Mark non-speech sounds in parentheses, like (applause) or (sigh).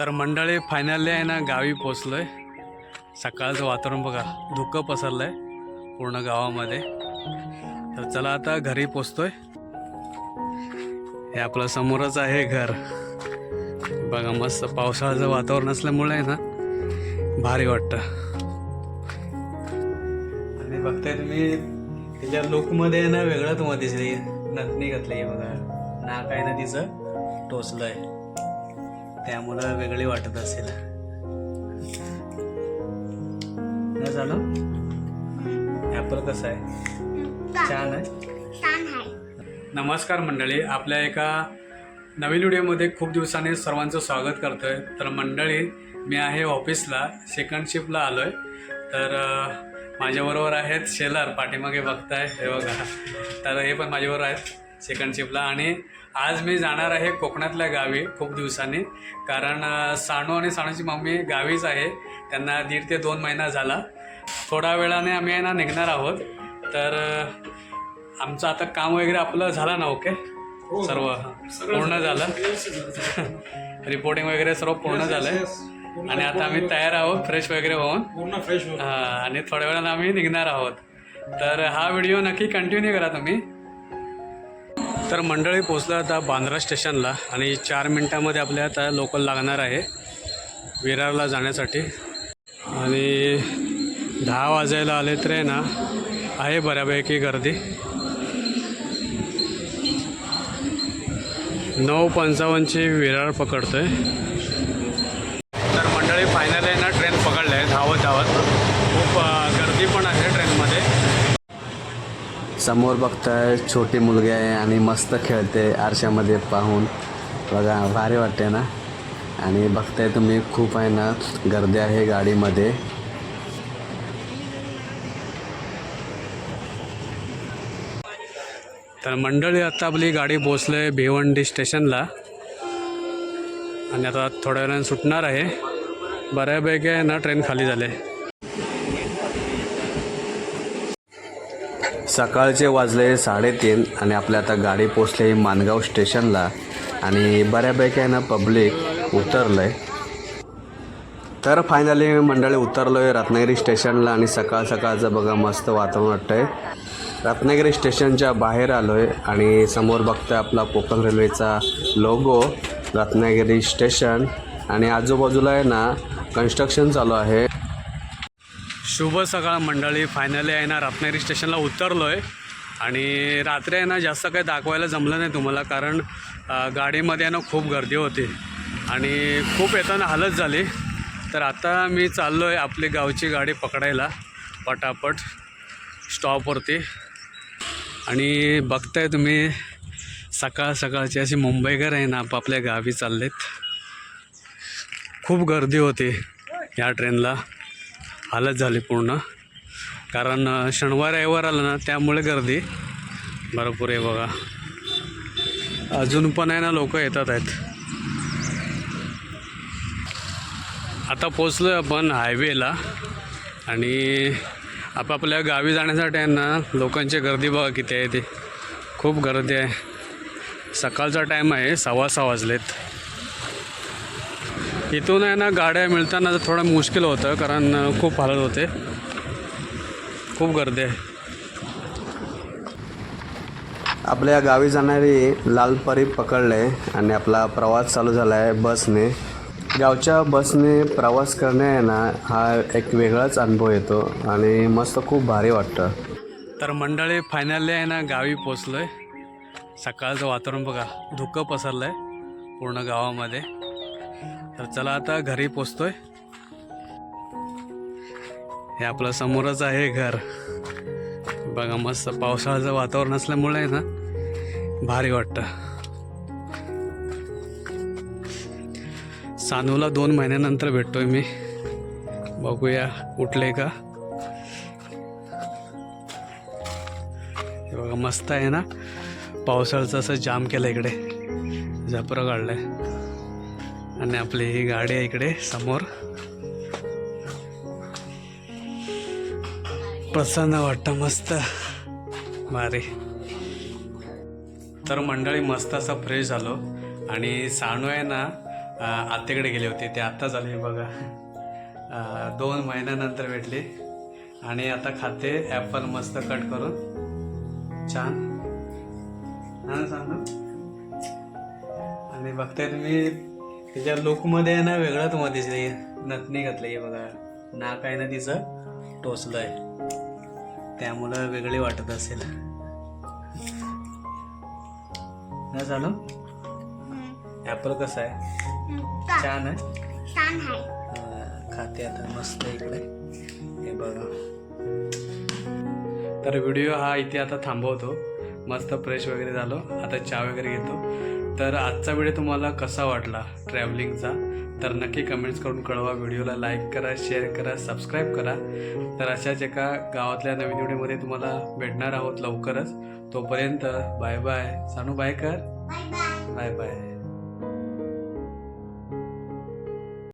तर मंडळी फायनली आहे ना गावी पोचलो आहे सकाळचं वातावरण बघा धुकं पसरलं आहे पूर्ण गावामध्ये. तर चला आता घरी पोचतोय. हे आपलं समोरच आहे घर. बघा मस्त पावसाळ्याचं वातावरण असल्यामुळे आहे ना भारी वाटतं. आणि बघताय तुम्ही तिच्या लुकमध्ये आहे ना वेगळंच मग दिसली नथनी घातली बघा. नाक आहे ना तिचं टोचलंय. त्यामुळं वेगळी वाटत असेल. झालं? ॲपल कसं आहे? छान आहे? आहे. नमस्कार मंडळी आपल्या एका नवीन व्हिडिओमध्ये खूप दिवसांनी सर्वांचं स्वागत करतोय. तर मंडळी मी आहे ऑफिसला सेकंड शिफ्टला आलो आहे तर माझ्याबरोबर आहेत शेलर पाठीमागे बघताय हे बघा. तर हे पण माझ्याबरोबर आहेत. सेकंड शिफ्टला आणि आज मी जाणार आहे कोकणातल्या गावी खूप दिवसांनी. कारण सानू आणि सानूची मम्मी गावीच आहे. त्यांना दीड ते दोन महिना झाला. थोड्या वेळाने आम्ही आहे ना निघणार आहोत. तर आमचं आता काम वगैरे आपलं झालं ना ओके? सर्व पूर्ण झालं. रिपोर्टिंग (laughs) वगैरे सर्व पूर्ण झालंय. आणि आता आम्ही तयार आहोत फ्रेश वगैरे होऊन. पूर्ण फ्रेश हा, आणि थोड्या वेळानं आम्ही निघणार आहोत. तर हा व्हिडिओ नक्की कंटिन्यू करा तुम्ही. तर मंडळी पोचलं आता बांद्रा स्टेशनला आणि चार मिनटामध्ये आपल्या आता लोकल लागणार आहे विरारला जाण्यासाठी. आणि दहा वाजायला आले तर आहे ना आहे बऱ्यापैकी गर्दी. नऊ पंचावन्नची विरार पकडतो आहे मंडळी फायनल आहे ना ट्रेन पकडलं आहे धावत धावत खूप अ, गर्दी पण आहे ट्रेनमध्ये समोर बघताय छोटी मुलगी आहे आणि मस्त खेळते आरशामध्ये पाहून. बघा भारी वाटते ना? आणि बघताय तुम्ही खूप आहे ना गर्दी आहे गाडीमध्ये. तर मंडळी आता आपली गाडी पोचलं आहे भिवंडी स्टेशनला. आणि आता थोड्या वेळाने सुटणार आहे. बऱ्यापैकी आहे ना ट्रेन खाली झाले. सकाळचे वाजले साडेतीन आणि आपल्या आता गाडी पोचली मानगाव स्टेशनला आणि बऱ्यापैकी आहे ना पब्लिक उतरलं आहे तर फायनली मंडळी उतरलो आहे रत्नागिरी स्टेशनला आणि सकाळ सकाळचं बघा मस्त वातावरण वाटतं आहे रत्नागिरी स्टेशनच्या बाहेर आलो आहे आणि समोर बघतोय आपला कोकण रेल्वेचा लोगो रत्नागिरी स्टेशन आणि आजूबाजूला आहे ना कन्स्ट्रक्शन चालू आहे. शुभ सकाळ मंडळी. फायनली आहे ना रत्नागिरी स्टेशनला उतरलो आहे आणि रात्री आहे ना जास्त काही दाखवायला जमलं नाही तुम्हाला कारण गाडीमध्ये आहे ना खूप गर्दी होती. आणि खूप येताना हालत झाली. तर आता मी चाललो आहे आपली गावची गाडी पकडायला पटापट स्टॉपवरती आणि बघताय तुम्ही सकाळ सकाळची अशी मुंबईकर आहे ना आपापल्या गावी चाललेत. खूप गर्दी होती या ट्रेनला हालत झाली पूर्ण. कारण शनिवार रविवार आला ना त्यामुळे गर्दी भरपूर आहे बघा. अजून पण आहे ना लोक येतात आहेत. आता पोचलो आहे आपण हायवेला आणि आपापल्या गावी जाण्यासाठी आहे ना लोकांची गर्दी बघा किती आहे ती. खूप गर्दी आहे. सकाळचा टाईम आहे सव्वा सहा वाजलेत. इथून आहे ना गाड्या मिळताना तर थोडं मुश्किल होतं कारण खूप हालत होते. खूप गर्दी आहे. आपल्या गावी जाणारी लालपरी पकडले आणि आपला प्रवास चालू झाला आहे बसने. गावच्या बसने प्रवास करणे आहे ना हा एक वेगळाच अनुभव येतो आणि मस्त खूप भारी वाटतं. तर मंडळी फायनली आहे ना गावी पोचलो आहे सकाळचं वातावरण बघा धुकं पसरलं आहे पूर्ण गावामध्ये. तर चला आता घरी पोचतोय. हे आपलं समोरच आहे घर. बघा मस्त पावसाळ्याचं वातावरण असल्यामुळे आहे ना भारी वाटतं. सानूला दोन महिन्यानंतर भेटतोय मी. बघूया उठले का? हे बघा मस्त आहे ना पावसाळ्याचं असं जाम केलं इकडे. झपरं काढलंय. आणि आपली ही गाडी आहे इकडे समोर. प्रसन्न वाटतं मस्त. भारी. तर मंडळी मस्त असं फ्रेश झालो. आणि साणू आहे ना अ, आत्याकडे गेले होते. ते आत्ता झाले बघा. दोन महिन्यानंतर भेटले. आणि आता खाते ॲपल मस्त कट करून. छान. ना सांगू आणि बघते तुम्ही तिच्या लुकमध्ये आहे ना वेगळं तुम्हाला दिसले नथनी घातली आहे बघा. नाक आहे ना तिचं टोचलं आहे त्यामुळं वेगळी वाटत असेल. ना चालू ॲपल कसं आहे? छान आहे? खाते आता मस्त इकडे. हे बघा. तर व्हिडिओ हा इथे आता थांबवतो. मस्त फ्रेश वगैरे झालो. आता चहा वगैरे घेतो. तर आजचा व्हिडिओ तुम्हाला कसा वाटला ट्रॅव्हलिंगचा तर नक्की कमेंट्स करून कळवा. व्हिडिओला लाईक करा शेअर करा सबस्क्राईब करा. तर अशाच एका गावातल्या नवीन व्हिडिओमध्ये तुम्हाला भेटणार आहोत लवकरच. तोपर्यंत बाय बाय सानू बाय कर बाय बाय बाय बाय